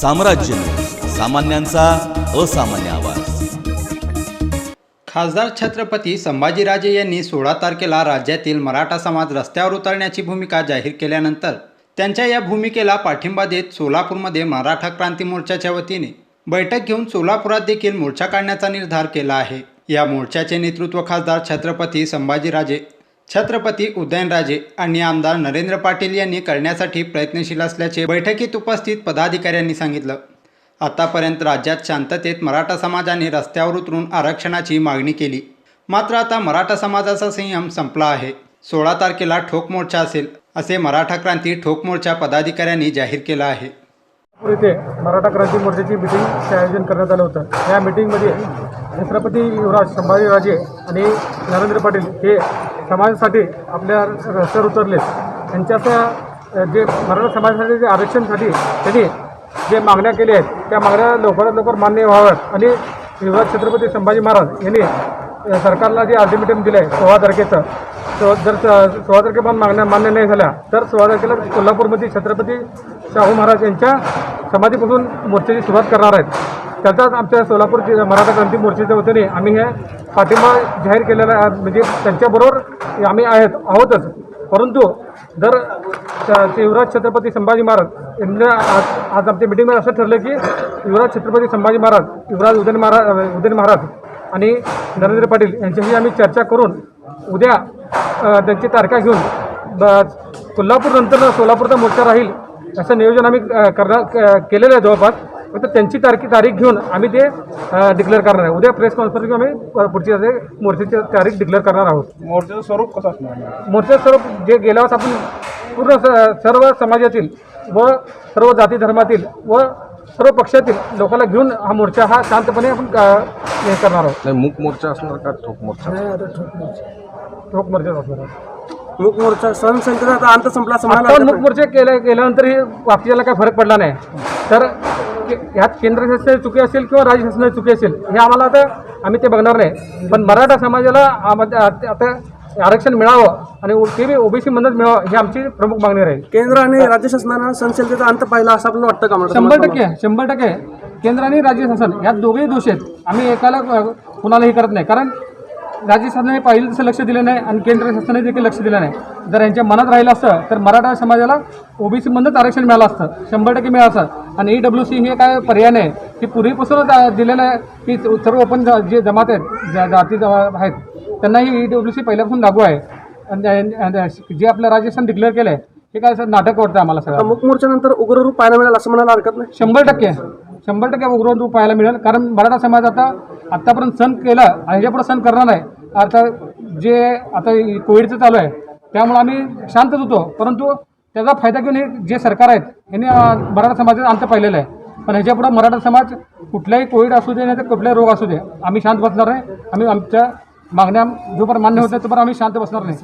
साम्राज्य सामान्यांचा असामान्य आवाज. खासदार छत्रपती संभाजीराजे यांनी सोळा तारखेला राज्यातील मराठा समाज रस्त्यावर उतरण्याची भूमिका जाहीर केल्यानंतर त्यांच्या या भूमिकेला पाठिंबा देत सोलापूरमध्ये मराठा क्रांती मोर्चाच्या वतीने बैठक घेऊन सोलापुरात देखील मोर्चा काढण्याचा निर्धार केला आहे. या मोर्चाचे नेतृत्व खासदार छत्रपती संभाजीराजे छत्रपती उदयनराजे आणि आमदार नरेंद्र पाटील यांनी करण्यासाठी प्रयत्नशील असल्याचे बैठकीत उपस्थित पदाधिकाऱ्यांनी सांगितलं. आतापर्यंत राज्यात शांततेत मराठा समाजाने रस्त्यावर उतरून आरक्षणाची मागणी केली. मात्र आता मराठा समाजाचा संयम संपला आहे. सोळा तारखेला ठोक मोर्चा असेल असे मराठा क्रांती ठोक मोर्चा पदाधिकाऱ्यांनी जाहीर केलं आहे. इथे मराठा क्रांती मोर्चाची मिटिंगचे आयोजन करण्यात आलं होतं. या मिटिंगमध्ये छत्रपती युवराज संभाजीराजे आणि नरेंद्र पाटील हे समाजासाठी आपल्या रस्त्यावर उतरले. त्यांच्याचं जे मराठा समाजासाठी जे आरक्षणसाठी त्यांनी जे मागण्या केल्या आहेत त्या मागण्या लवकरात लवकर मान्य व्हाव्यात. आणि युवराज छत्रपती संभाजी महाराज यांनी सरकारला जे अल्टिमेटम दिलं आहे सोळा तारखेचं सो जर स- सोळा तारखेपर्यंत मागण्या मान्य नाही झाल्या तर सोळा तारखेला कोल्हापूरमध्ये छत्रपती शाहू महाराज यांच्या समाधीपासून मोर्चाची सुरुवात करणार आहेत. त्याचाच आमच्या सोलापूर मराठा क्रांती मोर्चाच्या वतीने आम्ही हे पाठिंबा जाहीर केलेला आहे. म्हणजे त्यांच्याबरोबर आम्ही आहेत आहोतच. परंतु जर ते युवराज छत्रपती संभाजी महाराज यांना आज आज आमच्या मिटिंगमध्ये असं ठरलं की युवराज छत्रपती संभाजी महाराज युवराज उदयन महाराज उदयन महाराज आणि नरेंद्र पाटील यांच्याशी आम्ही चर्चा करून उद्या त्यांची तारखा घेऊन ब- कोल्हापूरनंतर सोलापूरचा मोर्चा राहील असं नियोजन आम्ही करणार क- केलेलं आहे जवळपास. फक्त त्यांची तारखी तारीख घेऊन आम्ही ते डिक्लेअर करणार आहे. उद्या प्रेस कॉन्फरन्स घेऊन आम्ही पुढची तारीख- मोर्चाची तारीख डिक्लेअर करणार आहोत. मोर्चाचं स्वरूप कसं असणार? मोर्चा स्वरूप जे गेल्या वेळेस आपण पूर्ण स- सर्व समाजातील व सर्व जाती धर्मातील व सर्व पक्षातील लोकांना घेऊन हा मोर्चा हा शांतपणे आपण हे करणार आहोत. नाही मूक मोर्चा असणार का ठोक मोर्चा? ठोक मोर्चा. असणार आहे. मूक मोर्चा सहनसंघचा आता अंत संपला म्हणायला मुख मोर्चे केल्या गेल्यानंतर हे बाकीच्याला काही फरक पडला नाही. तर के- ह्यात केंद्र शासनाची चुकी असेल किंवा राज्य शासनाची चुकी असेल हे आम्हाला आता आम्ही ते बघणार नाही. पण मराठा समाजाला आता आरक्षण मिळावं आणि ते बी ओबीसी मधूनच मिळावं ही आमची प्रमुख मागणी राहील. केंद्र आणि राज्य शासनानं सहनशीलतेचा अंत पाहिला असं आपल्याला वाटतं का शंभर? टक्के शंभर टक्के. केंद्र आणि राज्य शासन यात दोघेही दोष आहेत. आम्ही एकाला कुणालाही करत नाही. कारण राज्य शासनाने पाहिलं तसं लक्ष दिलं नाही आणि केंद्र शासनाने देखील लक्ष दिलं नाही. जर यांच्या मनात राहिलं असतं तर मराठा समाजाला ओबीसी मधूनच आरक्षण मिळालं असतं. शंभर टक्के मिळालं असतं. आणि ई डब्ल्यू सी हे काय पर्याय नाही. की पूर्वीपासूनच दिलेलं आहे की सर्व ओपन जे जमात आहेत ज्या जाती जमा- आहेत त्यांनाही ई डब्ल्यू सी पहिल्यापासून लागू आहे. आणि जे आपलं राज्य शासन डिक्लेअर केलं आहे हे काय असं नाटक वाटतं आम्हाला सगळं आता मूक मोर्चानंतर उग्र रूप पाहायला मिळेल असं म्हणायला हरकत नाही? शंभर टक्के. शंभर टक्के उग्र रूप पाहायला मिळेल. कारण मराठा समाज आता आत्तापर्यंत सण केला आणि ह्याच्यापुढे सण करणार नाही. आता जे आता कोविडचं चालू आहे त्यामुळे आम्ही शांतच होतो. परंतु त्याचा फायदा घेऊन हे जे सरकार आहेत यांनी मराठा समाजाचा अंत पाहिलेला आहे. पण ह्याच्यापुढे मराठा समाज कुठलाही कोविड असू दे नाही तर कुठलाही रोग असू दे आम्ही शांत बसणार नाही. आम्ही आमच्या मागण्या जोपर्यंत मान्य होत नाही तोपर्यंत आम्ही शांत बसणार नाही.